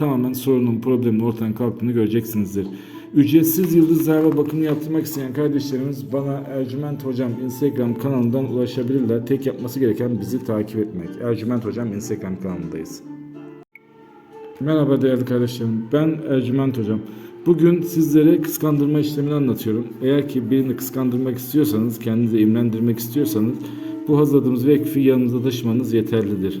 tamamen sorunun, problemin ortadan kalktığını göreceksinizdir. Ücretsiz yıldız zarfa bakımı yaptırmak isteyen kardeşlerimiz bana Ercüment Hocam Instagram kanalından ulaşabilirler. Tek yapması gereken bizi takip etmek. Ercüment Hocam Instagram kanalındayız. Merhaba değerli kardeşlerim. Ben Ercüment Hocam. Bugün sizlere kıskandırma işlemini anlatıyorum. Eğer ki birini kıskandırmak istiyorsanız, kendinizi imlendirmek istiyorsanız bu hazırladığımız vekfi yanınızda taşımanız yeterlidir.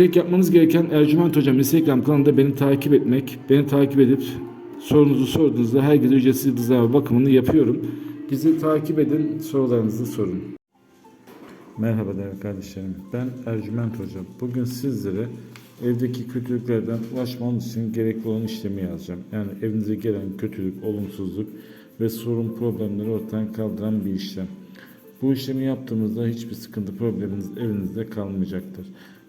Tek yapmanız gereken Ercüment Hocam Instagram kanalında beni takip etmek. Beni takip edip sorunuzu sorduğunuzda herkese ücretsiz yıldız zarfa bakımını yapıyorum. Bizi takip edin, sorularınızı sorun. Merhaba değerli kardeşlerim. Ben Ercüment Hocam. Bugün sizlere evdeki kötülüklerden ulaşmanız için gerekli olan işlemi yazacağım. Yani evinize gelen kötülük, olumsuzluk ve sorun problemleri ortadan kaldıran bir işlem. Bu işlemi yaptığımızda hiçbir sıkıntı probleminiz evinizde kalmayacaktır.